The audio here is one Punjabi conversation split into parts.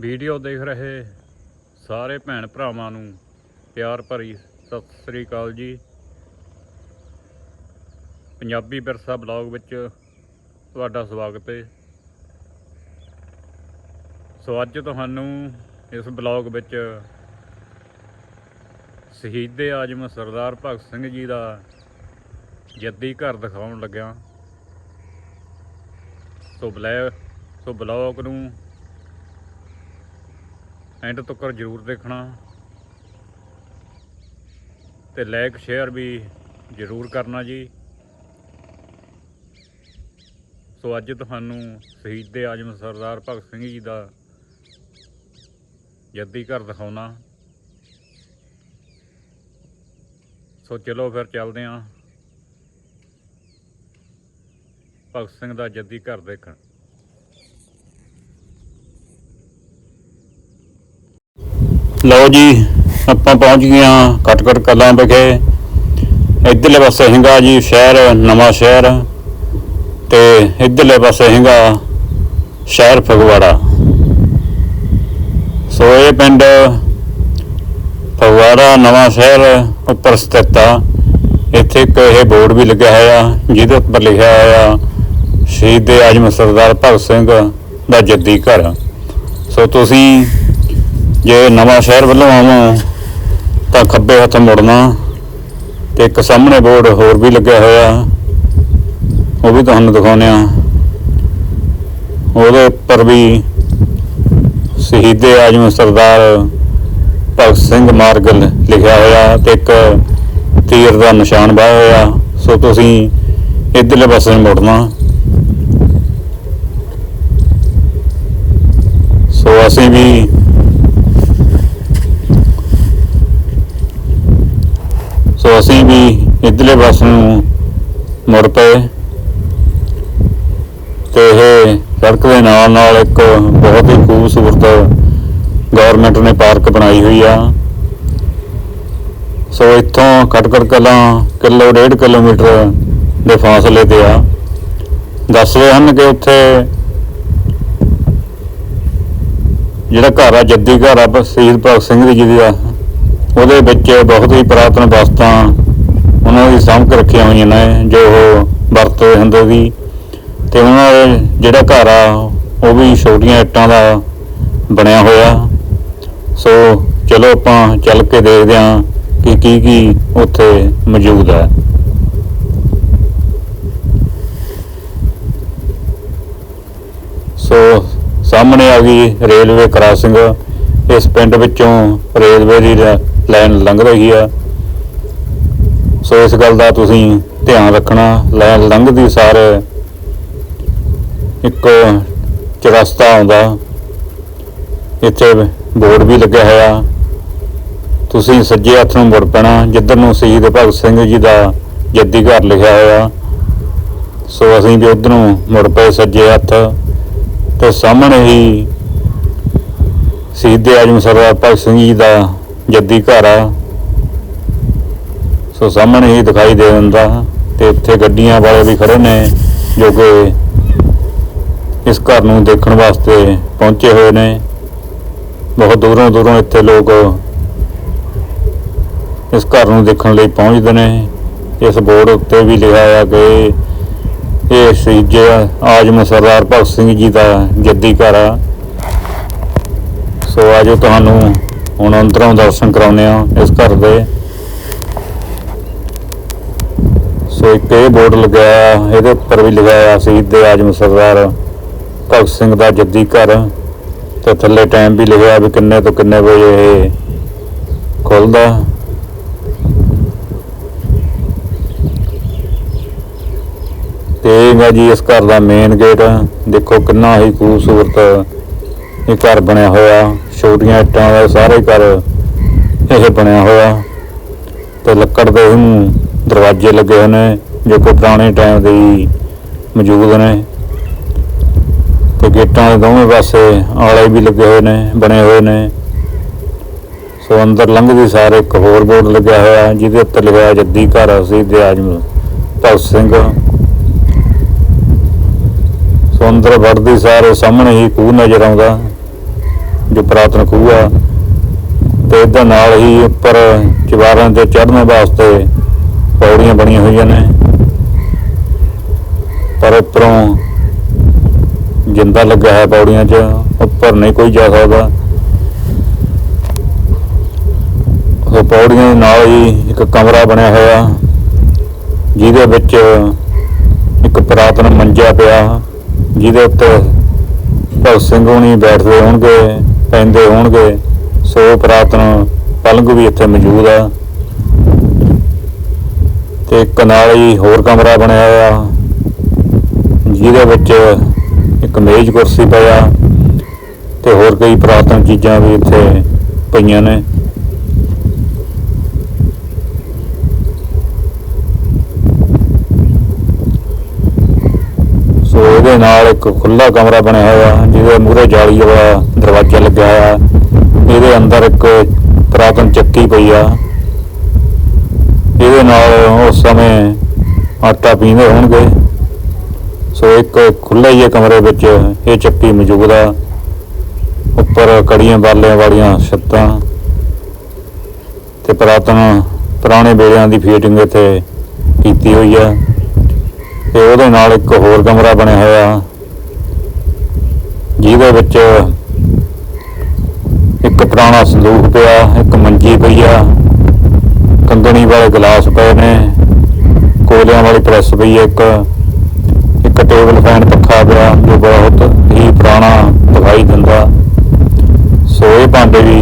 ਵੀਡੀਓ ਦੇਖ ਰਹੇ ਸਾਰੇ ਭੈਣ ਭਰਾਵਾਂ ਨੂੰ ਪਿਆਰ ਭਰੀ ਸਤਿ ਸ੍ਰੀ ਅਕਾਲ ਜੀ। ਪੰਜਾਬੀ ਵਿਰਸਾ ਬਲੌਗ ਵਿੱਚ ਤੁਹਾਡਾ ਸਵਾਗਤ ਹੈ। ਸੋ ਅੱਜ ਤੁਹਾਨੂੰ ਇਸ ਬਲੌਗ ਵਿੱਚ ਸ਼ਹੀਦੇ ਆਜਮ ਸਰਦਾਰ ਭਗਤ ਸਿੰਘ ਜੀ ਦਾ ਜੱਦੀ ਘਰ ਦਿਖਾਉਣ ਲੱਗਿਆ। ਸੋ ਬਲੈ ਸੋ ਬਲੌਗ ਨੂੰ ਐਂਡ ਤੱਕ ਜਰੂਰ ਦੇਖਣਾ। ਤੇ ਲਾਈਕ ਸ਼ੇਅਰ ਵੀ ਜਰੂਰ ਕਰਨਾ ਜੀ। ਸੋ ਅੱਜ ਤੁਹਾਨੂੰ ਸ਼ਹੀਦ ਦੇ ਆਜਮ ਸਰਦਾਰ ਭਗਤ ਸਿੰਘ ਜੀ ਦਾ ਜੱਦੀ ਘਰ ਦਿਖਾਉਣਾ। ਸੋ ਚਲੋ ਫਿਰ ਚੱਲਦੇ ਆਂ। ਭਗਤ ਸਿੰਘ ਦਾ ਜੱਦੀ ਘਰ ਦੇਖਣ। ਲਓ ਜੀ, ਆਪਾਂ ਪਹੁੰਚ ਗਏ ਹਾਂ ਕਟਕਟ ਕਲਾਂ ਵਿਖੇ। ਇੱਧਰਲੇ ਪਾਸੇ ਹੈਗਾ ਜੀ ਸ਼ਹਿਰ, ਨਵਾਂ ਸ਼ਹਿਰ ਤੇ ਇੱਧਰਲੇ ਪਾਸੇ ਹੈਗਾ ਸ਼ਹਿਰ ਫਗਵਾੜਾ। ਸੋ ਇਹ ਪਿੰਡ ਫਗਵਾੜਾ, ਨਵਾਂ ਸ਼ਹਿਰ ਉੱਪਰ ਸਥਿਤ ਆ। ਇੱਥੇ ਇੱਕ ਇਹ ਬੋਰਡ ਵੀ ਲੱਗਿਆ ਹੋਇਆ, ਜਿਹਦੇ ਉੱਪਰ ਲਿਖਿਆ ਹੋਇਆ ਸ਼ਹੀਦ ਆਜਮ ਸਰਦਾਰ ਭਗਤ ਸਿੰਘ ਦਾ ਜੱਦੀ ਘਰ। ਸੋ ਤੁਸੀਂ ਜੇ ਨਵਾਂ ਸ਼ਹਿਰ ਵੱਲੋਂ ਆਵਾਂ, ਤਾਂ ਖੱਬੇ ਹੱਥ ਮੁੜਨਾ ਤੇ ਇੱਕ ਸਾਹਮਣੇ ਬੋਰਡ ਹੋਰ ਵੀ ਲੱਗਿਆ ਹੋਇਆ, ਉਹ ਵੀ ਤੁਹਾਨੂੰ ਦਿਖਾਉਂਦੇ ਆ ਉਹਦੇ ਉੱਪਰ ਵੀ ਸ਼ਹੀਦੇ ਆਜਮ ਸਰਦਾਰ ਭਗਤ ਸਿੰਘ ਮਾਰਗ ਲਿਖਿਆ ਹੋਇਆ ਤੇ ਇੱਕ ਤੀਰ ਦਾ ਨਿਸ਼ਾਨ ਬਾਇਆ ਹੋਇਆ। ਸੋ ਤੁਸੀਂ ਇਧਰਲੇ ਪਾਸੇ ਨੂੰ ਮੁੜਨਾ। ਸੋ ਅਸੀਂ ਵੀ ਸੋ ਅਸੀਂ ਵੀ ਇਧਰਲੇ ਪਾਸੇ ਨੂੰ ਮੁੜ ਪਏ ਤੇ ਇਹ ਸੜਕ ਦੇ ਨਾਲ ਨਾਲ ਇੱਕ ਬਹੁਤ ਹੀ ਖੂਬਸੂਰਤ ਗਵਰਨਮੈਂਟ ਨੇ ਪਾਰਕ ਬਣਾਈ ਹੋਈ ਆ। ਸੋ ਇੱਥੋਂ ਖਟਕੜ ਕਲਾਂ ਕਿਲੋ, ਡੇਢ ਕਿਲੋਮੀਟਰ ਦੇ ਫਾਸਲੇ ਤੇ ਆ। ਦੱਸਦੇ ਹਨ ਕਿ ਉੱਥੇ ਜਿਹੜਾ ਘਰ ਆ, ਜੱਦੀ ਘਰ ਆ, ਸ਼ਹੀਦ ਭਗਤ ਸਿੰਘ ਜੀ ਦਾ ਉਹਦੇ ਵਿੱਚ ਬਹੁਤ ਹੀ ਪੁਰਾਤਨ ਵਸਤਾਂ ਉਹਨਾਂ ਦੀ ਸਾਂਭ ਕੇ ਰੱਖੀਆਂ ਹੋਈਆਂ ਨੇ, ਜੋ ਉਹ ਵਰਤਦੇ ਹੁੰਦੇ ਸੀ। ਤੇ ਉਹਨਾਂ ਦਾ ਜਿਹੜਾ ਘਰ ਆ, ਉਹ ਵੀ ਛੋਟੀਆਂ ਇੱਟਾਂ ਦਾ ਬਣਿਆ ਹੋਇਆ। ਸੋ ਚਲੋ ਆਪਾਂ ਚੱਲ ਕੇ ਦੇਖਦੇ ਹਾਂ ਕਿ ਕੀ ਕੀ ਉੱਥੇ ਮੌਜੂਦ ਹੈ। ਸੋ ਸਾਹਮਣੇ ਆ ਗਈ ਰੇਲਵੇ ਕ੍ਰਾਸਿੰਗ। ਇਸ ਪਿੰਡ ਵਿੱਚੋਂ ਰੇਲਵੇ ਦੀ ਲਾਈਨ ਲੰਘ ਰਹੀ ਆ। ਸੋ ਇਸ ਗੱਲ ਦਾ ਤੁਸੀਂ ਧਿਆਨ ਰੱਖਣਾ, ਲਾਈਨ ਲੰਘਦੀ ਸਾਰ ਇੱਕ ਚਰਸਤਾ ਆਉਂਦਾ। ਇੱਥੇ ਬੋਰਡ ਵੀ ਲੱਗਿਆ ਹੋਇਆ। ਤੁਸੀਂ ਸੱਜੇ ਹੱਥ ਨੂੰ ਮੁੜ ਪੈਣਾ, ਜਿੱਧਰ ਨੂੰ ਸ਼ਹੀਦ ਭਗਤ ਸਿੰਘ ਜੀ ਦਾ ਜੱਦੀ ਘਰ ਲਿਖਿਆ ਹੋਇਆ। ਸੋ ਅਸੀਂ ਵੀ ਉਧਰ ਨੂੰ ਮੁੜ ਪਏ ਸੱਜੇ ਹੱਥ ਤੇ ਸਾਹਮਣੇ ਹੀ ਸ਼ਹੀਦ ਆਜਮ ਸਰਦਾਰ ਭਗਤ ਸਿੰਘ ਜੀ ਦਾ ਜੱਦੀ ਘਰ ਆ। ਸੋ ਸਾਹਮਣੇ ਹੀ ਦਿਖਾਈ ਦੇ ਦਿੰਦਾ। ਤੇ ਇੱਥੇ ਗੱਡੀਆਂ ਵਾਲੇ ਵੀ ਖੜੇ ਨੇ, ਜੋ ਕਿ ਇਸ ਘਰ ਨੂੰ ਦੇਖਣ ਵਾਸਤੇ ਪਹੁੰਚੇ ਹੋਏ ਨੇ। ਬਹੁਤ ਦੂਰੋਂ ਦੂਰੋਂ ਇੱਥੇ ਲੋਕ ਇਸ ਘਰ ਨੂੰ ਦੇਖਣ ਲਈ ਪਹੁੰਚਦੇ ਨੇ। ਇਸ ਬੋਰਡ ਉੱਤੇ ਵੀ ਲਿਖਿਆ ਹੋਇਆ ਕਿ ਇਹ ਸ਼ਹੀਦ ਆਜਮ ਸਰਦਾਰ ਭਗਤ ਸਿੰਘ ਜੀ ਦਾ ਜੱਦੀ ਘਰ ਆ। ਸੋ ਆਜੋ ਤੁਹਾਨੂੰ ਹੁਣ ਅੰਦਰੋਂ ਦਰਸ਼ਨ ਕਰਾਉਂਦੇ ਆ ਇਸ ਘਰ ਦੇ। ਸੋ ਇੱਕ ਇਹ ਬੋਰਡ ਲਗਾਇਆ, ਇਹਦੇ ਉੱਪਰ ਵੀ ਲਗਾਇਆ ਆ ਦੇ ਆਜਮ ਸਰਦਾਰ ਭਗਤ ਸਿੰਘ ਦਾ ਜੱਦੀ ਘਰ। ਤੇ ਥੱਲੇ ਟਾਈਮ ਵੀ ਲਿਖਿਆ ਵੀ ਕਿੰਨੇ ਤੋਂ ਕਿੰਨੇ ਵਜੇ ਇਹ ਖੁੱਲਦਾ। ਤੇ ਇਹ ਹੈਗਾ ਜੀ ਇਸ ਘਰ ਦਾ ਮੇਨ ਗੇਟ ਦੇਖੋ ਕਿੰਨਾ ਹੀ ਖੂਬਸੂਰਤ ਇਹ ਘਰ ਬਣਿਆ ਹੋਇਆ। ਛੋਟੀਆਂ ਇੱਟਾਂ ਦਾ ਸਾਰੇ ਘਰ ਇਹ ਬਣਿਆ ਹੋਇਆ। ਤੇ ਲੱਕੜ ਦੇ ਹੀ ਦਰਵਾਜ਼ੇ ਲੱਗੇ ਹੋਏ ਨੇ, ਜੋ ਕਿ ਪੁਰਾਣੇ ਟਾਈਮ ਦੇ ਹੀ ਮੌਜੂਦ ਨੇ। ਤੇ ਗੇਟਾਂ ਦੇ ਦੋਵੇਂ ਪਾਸੇ ਆਲੇ ਵੀ ਲੱਗੇ ਹੋਏ ਨੇ, ਬਣੇ ਹੋਏ ਨੇ। ਸੋ ਅੰਦਰ ਲੰਘਦੀ ਸਾਰੇ ਇੱਕ ਹੋਰ ਬੋਰਡ ਲੱਗਿਆ ਹੋਇਆ, ਜਿਹਦੇ ਉੱਤੇ ਲਿਖਿਆ ਜੱਦੀ ਘਰ ਸੀ ਦੇ ਆਜਮ, ਭਗਤ ਸਿੰਘ। ਸੋ ਅੰਦਰ ਵੜਦੀ ਸਾਰੇ ਸਾਹਮਣੇ ਹੀ ਖੂਹ ਨਜ਼ਰ ਆਉਂਦਾ। ਜੋ ਪੁਰਾਤਨ ਖੂਹ ਆ ਤੇ ਇਹਦੇ ਨਾਲ ਹੀ ਉੱਪਰ ਚਵਾਰਾਂ ਤੇ ਚੜ੍ਹਨ ਵਾਸਤੇ ਪੌੜੀਆਂ ਬਣੀਆਂ ਹੋਈਆਂ ਨੇ। ਪਰ ਉੱਪਰੋਂ ਜਿੰਦਾ ਲੱਗਾ ਹੈ ਪੌੜੀਆਂ 'ਚ, ਉੱਪਰ ਨਹੀਂ ਕੋਈ ਜਾ ਸਕਦਾ। ਉਹ ਪੌੜੀਆਂ ਦੇ ਨਾਲ ਹੀ ਇੱਕ ਕਮਰਾ ਬਣਿਆ ਹੋਇਆ, ਜਿਹਦੇ ਵਿੱਚ ਇੱਕ ਪੁਰਾਤਨ ਮੰਜਾ ਪਿਆ, ਜਿਹਦੇ ਉੱਤੇ ਭਗਤ ਸਿੰਘ ਹੁਣੀ ਬੈਠਦੇ ਹੋਣਗੇ। ਪੈਂਦੇ ਹੋਣਗੇ, ਸੋ ਪੁਰਾਤਨ ਪਲੰਗ ਵੀ ਇੱਥੇ ਮੌਜੂਦ ਆ। ਤੇ ਇੱਕ ਨਾਲ ਹੀ ਹੋਰ ਕਮਰਾ ਬਣਿਆ ਹੋਇਆ। ਜਿਹਦੇ ਵਿੱਚ ਇੱਕ ਮੇਜ਼ ਕੁਰਸੀ ਪਿਆ ਤੇ ਹੋਰ ਕਈ ਪੁਰਾਤਨ ਚੀਜ਼ਾਂ ਵੀ ਇੱਥੇ ਪਈਆਂ ਨੇ। ਸੋ ਇਹਦੇ ਨਾਲ ਇੱਕ ਖੁੱਲਾ ਕਮਰਾ ਬਣਿਆ ਹੋਇਆ, ਜਿਹਦੇ ਮੂਹਰੇ ਜਾਲੀ ਵਾਲਾ ਦਰਵਾਜ਼ਾ ਲੱਗਿਆ ਹੋਇਆ। ਇਹਦੇ ਅੰਦਰ ਇੱਕ ਪੁਰਾਤਨ ਚੱਕੀ ਪਈ ਆ। ਇਹਦੇ ਨਾਲ ਉਸ ਸਮੇਂ ਆਟਾ ਪੀਂਦੇ ਹੋਣਗੇ। ਸੋ ਇੱਕ ਖੁੱਲੇ ਜਿਹੇ ਕਮਰੇ ਵਿੱਚ ਇਹ ਚੱਕੀ ਮੌਜੂਦ ਆ। ਉੱਪਰ ਕੜੀਆਂ ਬਾਲਿਆਂ ਵਾਲੀਆਂ ਛੱਤਾਂ ਤੇ ਪੁਰਾਤਨ ਪੁਰਾਣੇ ਬੇੜਿਆਂ ਦੀ ਫੀਟਿੰਗ ਇੱਥੇ ਕੀਤੀ ਹੋਈ ਆ। ਤੇ ਉਹਦੇ ਨਾਲ ਇੱਕ ਹੋਰ ਕਮਰਾ ਬਣਿਆ ਹੋਇਆ। ਜਿਹਦੇ ਵਿੱਚ ਪੁਰਾਣਾ ਸੰਦੂਕ ਪਿਆ, ਇੱਕ ਮੰਜੀ ਪਈ ਆ। ਕੰਗਣੀ ਵਾਲੇ ਗਲਾਸ ਪਏ ਨੇ, ਕੋਲਿਆਂ ਵਾਲੀ ਪ੍ਰੈਸ ਪਈ ਹੈ ਇੱਕ। ਇੱਕ ਟੇਬਲ ਫੈਨ ਪੱਖਾ ਪਿਆ ਜੋ ਬਹੁਤ ਹੀ ਪੁਰਾਣਾ ਦਿਖਾਈ ਦਿੰਦਾ। ਸੋ ਇਹ ਭਾਂਡੇ ਵੀ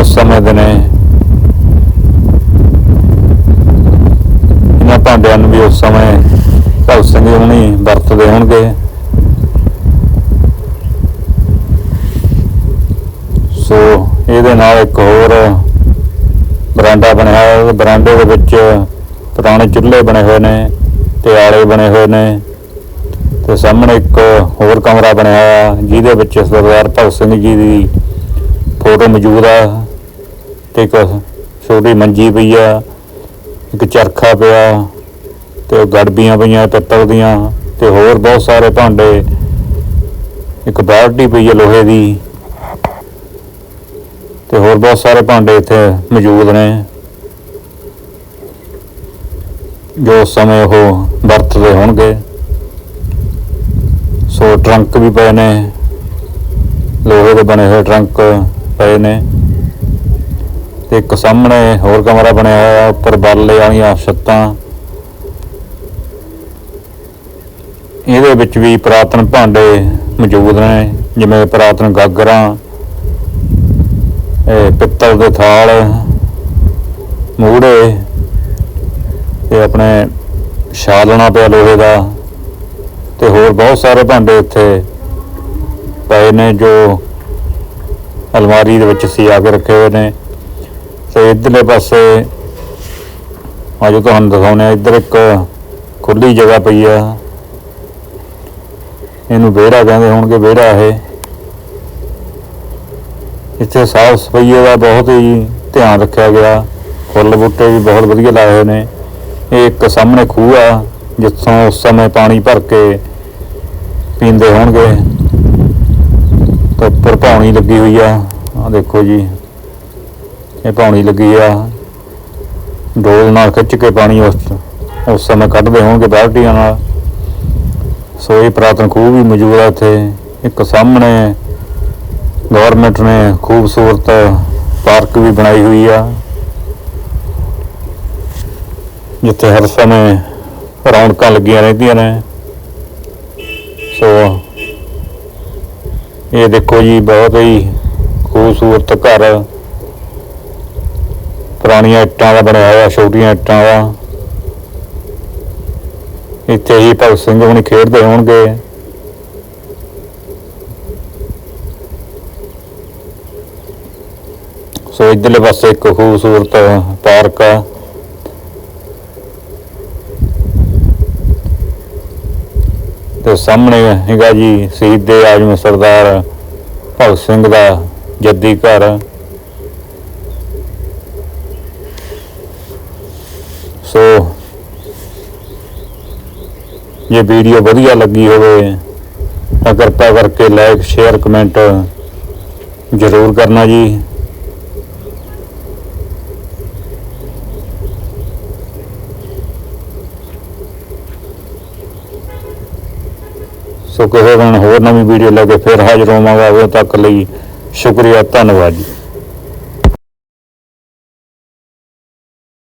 ਉਸ ਸਮੇਂ ਦੇ ਨੇ। ਇਹਨਾਂ ਭਾਂਡਿਆਂ ਨੂੰ ਵੀ ਉਸ ਸਮੇਂ ਭਗਤ ਸਿੰਘ ਹੁਣੀ ਵਰਤਦੇ ਹੋਣਗੇ ਸੋ ਇਹਦੇ ਨਾਲ ਇੱਕ ਹੋਰ ਬਰਾਂਡਾ ਬਣਿਆ ਹੋਇਆ ਹੈ। ਬਰਾਂਡੇ ਦੇ ਵਿੱਚ ਪੁਰਾਣੇ ਚੁੱਲ੍ਹੇ ਬਣੇ ਹੋਏ ਨੇ ਤੇ ਆਲੇ ਬਣੇ ਹੋਏ ਨੇ ਤੇ ਸਾਹਮਣੇ ਇੱਕ ਹੋਰ ਕਮਰਾ ਬਣਿਆ ਹੋਇਆ ਜਿਹਦੇ ਵਿੱਚ ਸਰਦਾਰ ਭਗਤ ਸਿੰਘ ਜੀ ਦੀ ਫੋਟੋ ਮੌਜੂਦ ਆ। ਤੇ ਇੱਕ ਛੋਟੀ ਮੰਜੀ ਪਈ ਆ, ਇੱਕ ਚਰਖਾ ਪਿਆ, ਤੇ ਗੜਬੀਆਂ ਪਈਆਂ, ਪਿੱਤਲ ਦੀਆਂ, ਤੇ ਹੋਰ ਬਹੁਤ ਸਾਰੇ ਭਾਂਡੇ, ਇੱਕ ਬਾਲਟੀ ਪਈ ਹੈ ਲੋਹੇ ਦੀ। ਤੇ ਹੋਰ ਬਹੁਤ ਸਾਰੇ ਭਾਂਡੇ ਇੱਥੇ ਮੌਜੂਦ ਨੇ। ਜੋ ਉਸ ਸਮੇਂ ਉਹ ਵਰਤਦੇ ਹੋਣਗੇ। ਸੋ ਟਰੰਕ ਵੀ ਪਏ ਨੇ। ਲੋਹੇ ਦੇ ਬਣੇ ਹੋਏ ਟਰੰਕ ਪਏ ਨੇ। ਤੇ ਇੱਕ ਸਾਹਮਣੇ ਹੋਰ ਕਮਰਾ ਬਣਿਆ ਹੋਇਆ, ਉੱਪਰ ਬਾਲੇ ਵਾਲੀਆਂ ਛੱਤਾਂ। ਇਹਦੇ ਵਿੱਚ ਵੀ ਪੁਰਾਤਨ ਭਾਂਡੇ ਮੌਜੂਦ ਨੇ, ਜਿਵੇਂ ਪੁਰਾਤਨ ਗਾਗਰਾਂ ਇਹ ਪਿੱਤਲ ਦੇ ਥਾਲ ਮੂੜੇ ਤੇ ਆਪਣੇ ਛਾਲਣਾ ਪਿਆ ਲੋਹੇ ਦਾ ਤੇ ਹੋਰ ਬਹੁਤ ਸਾਰੇ ਭਾਂਡੇ ਇੱਥੇ ਪਏ ਨੇ ਜੋ ਅਲਮਾਰੀ ਦੇ ਵਿੱਚ ਸਿਆ ਕੇ ਰੱਖੇ ਹੋਏ ਨੇ। ਤੇ ਇਧਰਲੇ ਪਾਸੇ ਅੱਜ ਤੁਹਾਨੂੰ ਦਿਖਾਉਣੇ ਆ ਇੱਧਰ ਇੱਕ ਖੁੱਲੀ ਜਗ੍ਹਾ ਪਈ ਆ। ਇਹਨੂੰ ਵਿਹੜਾ ਕਹਿੰਦੇ ਹੋਣਗੇ, ਵਿਹੜਾ ਇਹ। ਇੱਥੇ ਸਾਫ਼ ਸਫ਼ਾਈ ਦਾ ਬਹੁਤ ਹੀ ਧਿਆਨ ਰੱਖਿਆ ਗਿਆ। ਫੁੱਲ ਬੂਟੇ ਵੀ ਬਹੁਤ ਵਧੀਆ ਲਾਏ ਹੋਏ ਨੇ। ਇਹ ਇੱਕ ਸਾਹਮਣੇ ਖੂਹ ਆ, ਜਿੱਥੋਂ ਉਸ ਸਮੇਂ ਪਾਣੀ ਭਰ ਕੇ ਪੀਂਦੇ ਹੋਣਗੇ। ਤੇ ਉੱਪਰ ਪਾਣੀ ਲੱਗੀ ਹੋਈ ਆ। ਆ ਦੇਖੋ ਜੀ, ਇਹ ਪਾਣੀ ਲੱਗੀ ਆ। ਡੋਲ ਨਾਲ ਖਿੱਚ ਕੇ ਪਾਣੀ ਉਸ ਉਸ ਸਮੇਂ ਕੱਢਦੇ ਹੋਣਗੇ ਬਾਲਟੀਆਂ ਨਾਲ। ਸੋ ਇਹ ਪੁਰਾਤਨ ਖੂਹ ਵੀ ਮੌਜੂਦ ਆ ਇੱਥੇ। ਇੱਕ ਸਾਹਮਣੇ ਗਵਰਨਮੈਂਟ ਨੇ ਖੂਬਸੂਰਤ ਪਾਰਕ ਵੀ ਬਣਾਈ ਹੋਈ ਆ। ਜਿੱਥੇ ਹਰ ਸਮੇਂ ਰੌਣਕਾਂ ਲੱਗੀਆਂ ਰਹਿੰਦੀਆਂ ਨੇ। ਸੋ ਇਹ ਦੇਖੋ ਜੀ, ਬਹੁਤ ਹੀ ਖੂਬਸੂਰਤ ਘਰ। ਪੁਰਾਣੀਆਂ ਇੱਟਾਂ ਦਾ ਬਣਿਆ ਹੋਇਆ, ਛੋਟੀਆਂ ਇੱਟਾਂ ਦਾ। ਇੱਥੇ ਹੀ ਭਗਤ ਸਿੰਘ ਹੁਣੀ ਖੇਡਦੇ ਹੋਣਗੇ। ਸੋ ਇਧਰਲੇ ਪਾਸੇ ਇੱਕ ਖੂਬਸੂਰਤ ਪਾਰਕ ਆ। ਤੇ ਸਾਹਮਣੇ ਹੈਗਾ ਜੀ ਸ਼ਹੀਦ ਦੇ ਆਜਮ ਸਰਦਾਰ ਭਗਤ ਸਿੰਘ ਦਾ ਜੱਦੀ ਘਰ। ਸੋ ਜੇ ਵੀਡੀਓ ਵਧੀਆ ਲੱਗੀ ਹੋਵੇ ਤਾਂ ਕਿਰਪਾ ਕਰਕੇ ਲਾਈਕ ਸ਼ੇਅਰ ਕਮੈਂਟ ਜ਼ਰੂਰ ਕਰਨਾ ਜੀ। ਸੋ ਕਿਸੇ ਦਿਨ ਹੋਰ ਨਵੀਂ ਵੀਡੀਓ ਲੈ ਕੇ ਫਿਰ ਹਾਜ਼ਰ ਹੋਵਾਂਗਾ। ਉਦੋਂ ਤੱਕ ਲਈ ਸ਼ੁਕਰੀਆ, ਧੰਨਵਾਦ ਜੀ।